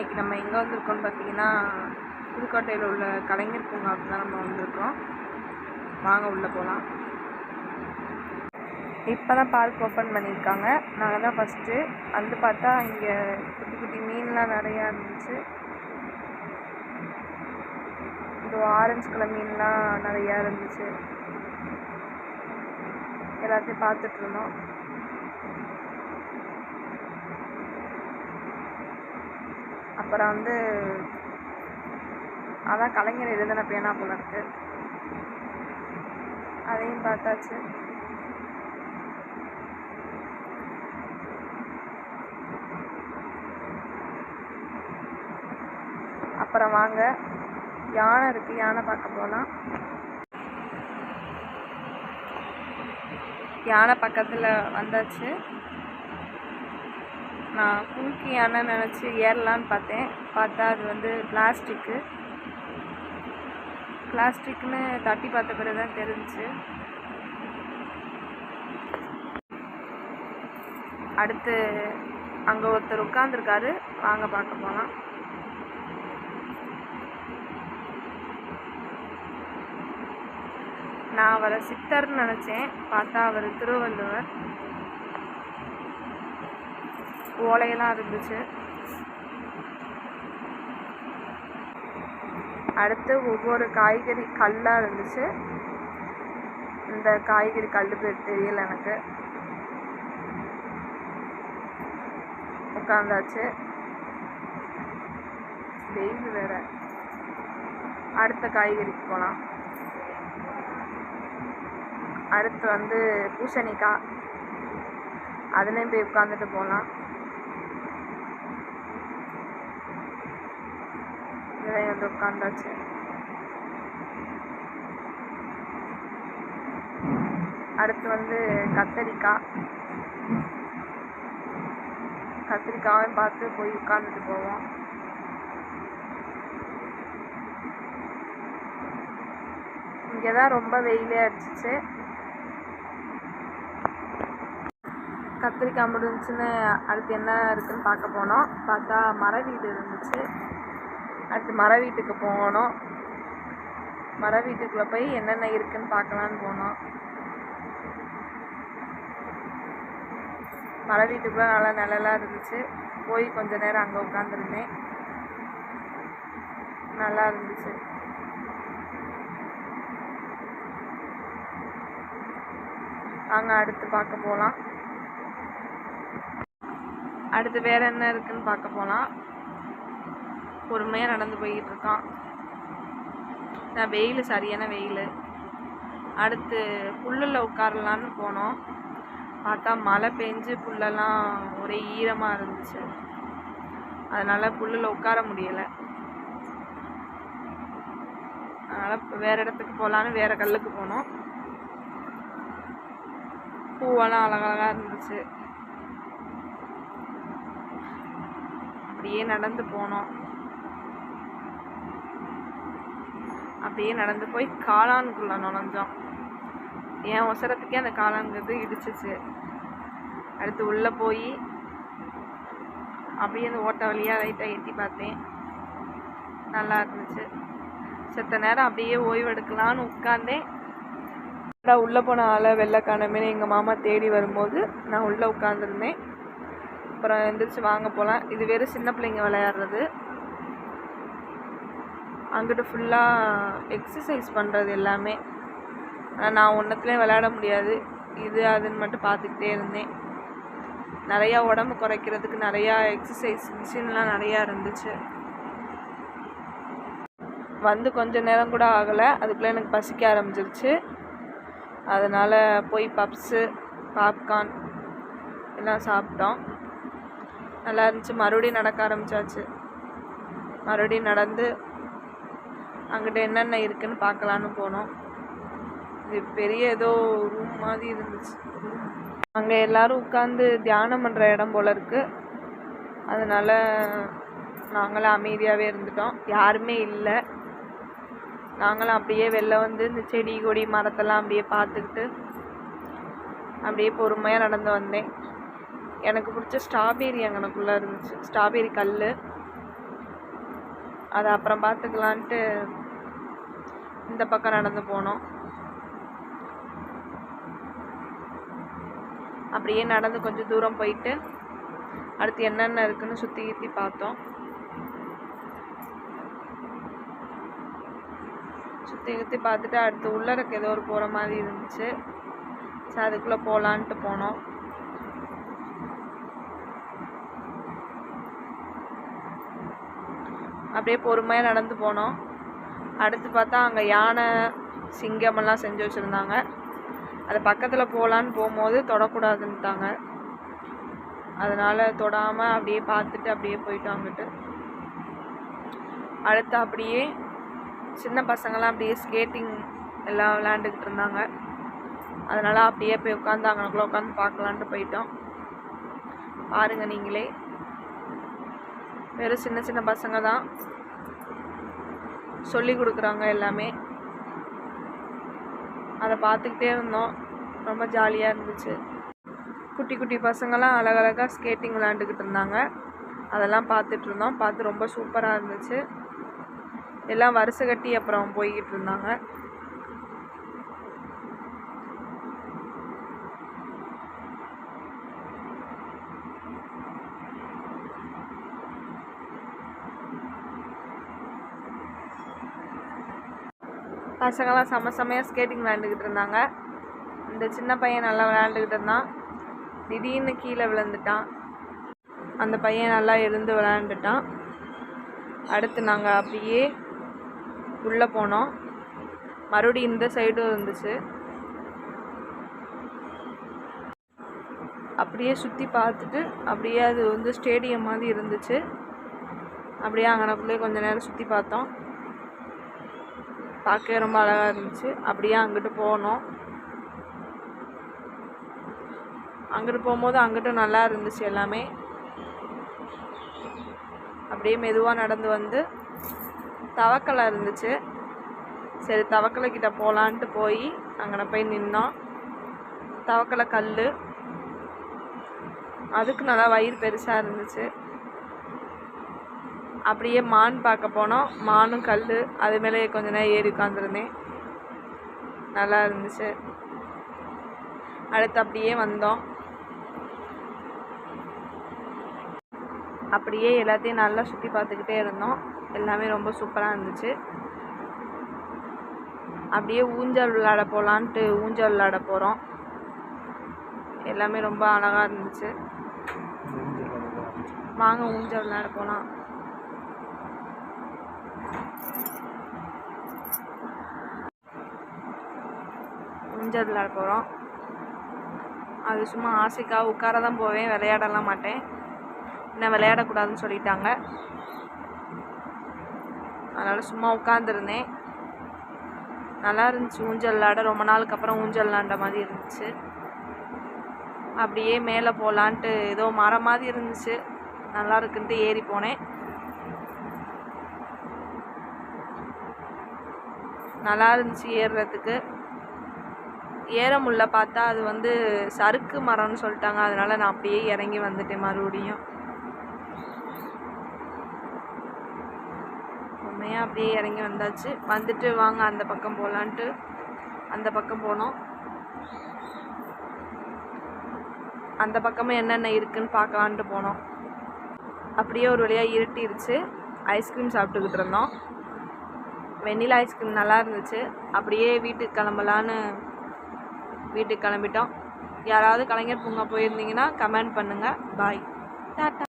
இன்றைக்கி நம்ம எங்கே வந்திருக்கோம்னு பார்த்தீங்கன்னா புதுக்கோட்டையில் உள்ள கலைஞர் பூங்காவுக்கு தான் நம்ம வந்திருக்கோம். வாங்க உள்ளே போகலாம் இப்போ தான் பார்க் ஓப்பன் பண்ணியிருக்காங்க. நாங்கள் தான் ஃபஸ்ட்டு வந்து பார்த்தா இங்கே குட்டி குட்டி மீன்லாம் நிறையா இருந்துச்சு. இந்த ஆரஞ்சு கலர் மீன்லாம் நிறையா இருந்துச்சு. எல்லாத்தையும் பார்த்துட்ருந்தோம் அப்புறம் வந்து அதான் கலைஞர் எழுதின பேனா போல இருக்கு. அதையும் பார்த்தாச்சு. அப்புறம் வாங்க. யானை இருக்கு யானை பார்க்க போகலாம் யானை பக்கத்தில் வந்தாச்சு. நான் குலுக்கி யானை நினச்சி ஏறலான்னு பார்த்தேன். பார்த்தா அது வந்து பிளாஸ்டிக்கு பிளாஸ்டிக்னு தட்டி பார்த்த பிறகு தான் தெரிஞ்சிச்சு. அடுத்து அங்கே ஒருத்தர் உட்காந்துருக்காரு வாங்க பார்க்க போகலாம் நான் அவரை சித்தர்னு நினச்சேன். பார்த்தா அவர் திருவள்ளுவர். ஓலையெல்லாம் இருந்துச்சு. அடுத்து ஒவ்வொரு காய்கறி கல்லாக இருந்துச்சு. இந்த காய்கறி கல் பேர் தெரியல எனக்கு. உட்காந்தாச்சு வெயில் வேற. அடுத்த காய்கறிக்கு போகலாம் அடுத்து வந்து பூசணிக்காய். அதுலேயும் போய் உட்காந்துட்டு போகலாம் இதுலேயும் வந்து உட்காந்தாச்சு அடுத்து வந்து கத்தரிக்காய் கத்திரிக்காயும் பார்த்து போய் உட்காந்துட்டு போவோம். இங்கே தான் ரொம்ப வெயிலே அடிச்சிச்சு. கத்திரிக்காய் முடிஞ்சுன்னு அடுத்து என்ன இருக்குன்னு பார்க்க போனோம். பார்த்தா மர வீடு இருந்துச்சு. அடுத்து மர வீட்டுக்கு போனோம் மர வீட்டுக்குள்ளே போய் என்னென்ன இருக்குன்னு பார்க்கலான்னு போனோம். மர வீட்டுக்குள்ளே நல்லா நிழலாக இருந்துச்சு. போய் கொஞ்ச நேரம் அங்கே உட்காந்துருந்தேன் நல்லா இருந்துச்சு. வாங்க அடுத்து பார்க்க போகலாம் அடுத்து வேறு என்ன இருக்குன்னு பார்க்க போகலாம் பொறுமையாக நடந்து போய்கிட்டு இருக்கான் நான் வெயில் சரியான வெயில். அடுத்து புல்லில் உட்காரலான்னு போனோம். பார்த்தா மழை பெஞ்சு புல்லெல்லாம் ஒரே ஈரமாக இருந்துச்சு. அதனால் புல்லில் உட்கார முடியலை. அதனால் வேறு இடத்துக்கு போகலான்னு வேறு கல்லுக்கு போனோம். பூவெல்லாம் அழகழகாக இருந்துச்சு. அப்படியே நடந்து போனோம். அப்படியே நடந்து போய் காளான்குள்ளே நுழைஞ்சோம். என் ஒசரத்துக்கே அந்த காளான்கிறது இடிச்சிச்சு. அடுத்து உள்ளே போய் அப்படியே அந்த ஓட்டை வழியாக லைட்டாக எட்டி பார்த்தேன். நல்லா இருந்துச்சு. செத்த நேரம் அப்படியே ஓய்வெடுக்கலான்னு உட்காந்தேன் நான் உள்ளே போன ஆளை வெளில காணமே எங்கள் மாமா தேடி வரும்போது நான் உள்ளே உட்காந்துருந்தேன் அப்புறம் எந்திரிச்சு வாங்க போகலாம் இது வேறு சின்ன பிள்ளைங்க விளையாடுறது. அங்கிட்டு ஃபுல்லாக எக்ஸசைஸ் பண்ணுறது எல்லாமே. ஆனால் நான் ஒன்றத்துலேயும் விளையாட முடியாது. இது அதுன்னு மட்டும் பார்த்துக்கிட்டே இருந்தேன். நிறையா உடம்பு குறைக்கிறதுக்கு நிறையா எக்ஸசைஸ் மிஷின்லாம் நிறையா இருந்துச்சு. வந்து கொஞ்ச நேரம் கூட ஆகலை. அதுக்குள்ளே எனக்கு பசிக்க ஆரம்பிச்சிருச்சு. அதனால் போய் பப்ஸு பாப்கார்ன் எல்லாம் சாப்பிட்டோம். நல்லா இருந்துச்சு. மறுபடியும் நடக்க ஆரம்பித்தாச்சு மறுபடியும் நடந்து அங்கிட்ட என்னென்ன இருக்குன்னு பார்க்கலான்னு போனோம். இது பெரிய ஏதோ ரூம் மாதிரி இருந்துச்சு. அங்கே எல்லாரும் உட்காந்து தியானம் பண்ணுற இடம் போல் இருக்குது அதனால் நாங்களும் அமைதியாகவே இருந்துட்டோம். யாருமே இல்லை. நாங்களும் அப்படியே வெளில வந்து இந்த செடி கொடி மரத்தெல்லாம் அப்படியே பார்த்துக்கிட்டு அப்படியே பொறுமையாக நடந்து வந்தேன். எனக்கு பிடிச்ச ஸ்ட்ராபெரி அங்கனக்குள்ளே இருந்துச்சு. ஸ்ட்ராபெரி கல் அதை அப்புறம் பார்த்துக்கலான்ட்டு இந்த பக்கம் நடந்து போனோம். அப்படியே நடந்து கொஞ்சம் தூரம் போயிட்டு அடுத்து என்னென்ன இருக்குன்னு சுற்றி கித்தி பார்த்தோம். சுற்றி சுற்றி பார்த்துட்டு அடுத்து உள்ளறக்கு ஏதோ ஒரு போகிற மாதிரி இருந்துச்சு. ஸோ அதுக்குள்ளே போகலான்ட்டு போனோம். அப்படியே பொறுமையாக நடந்து போனோம். அடுத்து பார்த்தா அங்கே யானை சிங்கமெல்லாம் செஞ்சு வச்சுருந்தாங்க. அது பக்கத்தில் போகலான்னு போகும்போது தொடக்கூடாதுன்ட்டாங்க அதனால் தொடாமல் அப்படியே பார்த்துட்டு அப்படியே போயிட்டோம் அங்கிட்டு. அடுத்து அப்படியே சின்ன பசங்களாம் அப்படியே ஸ்கேட்டிங் எல்லாம் விளையாண்டுக்கிட்டு இருந்தாங்க. அதனால் அப்படியே போய் உட்காந்து அங்கனக்குள்ளே உட்காந்து பார்க்கலான்ட்டு போயிட்டோம். பாருங்கள் நீங்களே. வெறும் சின்ன சின்ன பசங்க தான். சொல்லி கொடுக்குறாங்க எல்லாமே. அதை பார்த்துக்கிட்டே இருந்தோம். ரொம்ப ஜாலியாக இருந்துச்சு. குட்டி குட்டி பசங்களாம் அழகழகாக ஸ்கேட்டிங் விளாண்டுக்கிட்டு இருந்தாங்க. அதெல்லாம் பார்த்துட்டு இருந்தோம். பார்த்து ரொம்ப சூப்பராக இருந்துச்சு. எல்லாம் வரிசை கட்டி அப்புறம் போய்கிட்டு இருந்தாங்க. பசங்களாம் செம்ம செம்மையாக ஸ்கேட்டிங் விளாண்டுக்கிட்டு இருந்தாங்க. இந்த சின்ன பையன் நல்லா விளையாண்டுக்கிட்டு இருந்தான். திடீர்னு கீழே விழுந்துட்டான். அந்த பையன் நல்லா எழுந்து விளையாண்டுட்டான். அடுத்து நாங்கள் அப்படியே உள்ளே போனோம். மறுபடியும் இந்த சைடும் இருந்துச்சு. அப்படியே சுற்றி பார்த்துட்டு அப்படியே அது வந்து ஸ்டேடியம் மாதிரி இருந்துச்சு. அப்படியே அங்கனக்குள்ளேயே கொஞ்ச நேரம் சுற்றி பார்த்தோம். பார்க்கவே ரொம்ப அழகாக இருந்துச்சு. அப்படியே அங்கிட்டு போனோம். அங்கிட்டு போகும்போது அங்கிட்டு நல்லா இருந்துச்சு எல்லாமே. அப்படியே மெதுவாக நடந்து வந்து தவக்கலை இருந்துச்சு. சரி தவக்கலை கிட்ட போகலான்ட்டு போய் அங்கே போய் நின்னோம். தவக்கலை கல் அதுக்கு நல்லா வயிறு பெருசாக இருந்துச்சு. அப்படியே மான் பார்க்க போனோம். மானும் கல் அது மேலே கொஞ்ச நேரம் ஏறி உட்காந்துருந்தேன் நல்லா இருந்துச்சு. அடுத்து அப்படியே வந்தோம். அப்படியே எல்லாத்தையும் நல்லா சுற்றி பார்த்துக்கிட்டே இருந்தோம். எல்லாமே ரொம்ப சூப்பராக இருந்துச்சு. அப்படியே ஊஞ்சல் விளையாட போகலான்ட்டு ஊஞ்சல் விளையாட போகிறோம் எல்லாமே ரொம்ப அழகாக இருந்துச்சு. வாங்க ஊஞ்சல் விளையாட போகலாம் ஊஞ்சல் விளையாட போகிறோம் அது சும்மா ஆசைக்காக உட்கார தான் போவேன் விளையாடலாம் மாட்டேன். என்ன விளையாடக்கூடாதுன்னு சொல்லிட்டாங்க. அதனால் சும்மா உட்காந்துருந்தேன் நல்லா இருந்துச்சு ஊஞ்சல் விளாட ரொம்ப நாளுக்கு அப்புறம் ஊஞ்சல் விளாண்ட மாதிரி இருந்துச்சு. அப்படியே மேலே போகலான்ட்டு ஏதோ மரம் மாதிரி இருந்துச்சு. நல்லா இருக்குன்ட்டு ஏறி போனேன். நல்லா இருந்துச்சு ஏறுறதுக்கு. ஏற முடில பார்த்தா அது வந்து சறுக்கு மரம்னு சொல்லிட்டாங்க. அதனால நான் அப்படியே இறங்கி வந்துட்டேன் மறுபடியும். உண்மையாக அப்படியே இறங்கி வந்தாச்சு. வந்துட்டு வாங்க அந்த பக்கம் போகலான்ட்டு அந்த பக்கம் போனோம். அந்த பக்கமும் என்னென்ன இருக்குன்னு பார்க்கலான்ட்டு போனோம். அப்படியே ஒரு வழியாக இருட்டிருச்சு. ஐஸ்கிரீம் சாப்பிட்டுக்கிட்டு இருந்தோம். வெண்ணிலா ஐஸ்கிரீம் நல்லா இருந்துச்சு. அப்படியே வீட்டுக்கு கிளம்பலான்னு வீட்டுக்கு கிளம்பிட்டோம். யாராவது கலைஞர் பூங்கா போயிருந்தீங்கன்னா கமெண்ட் பண்ணுங்கள் பாய் டாட்டா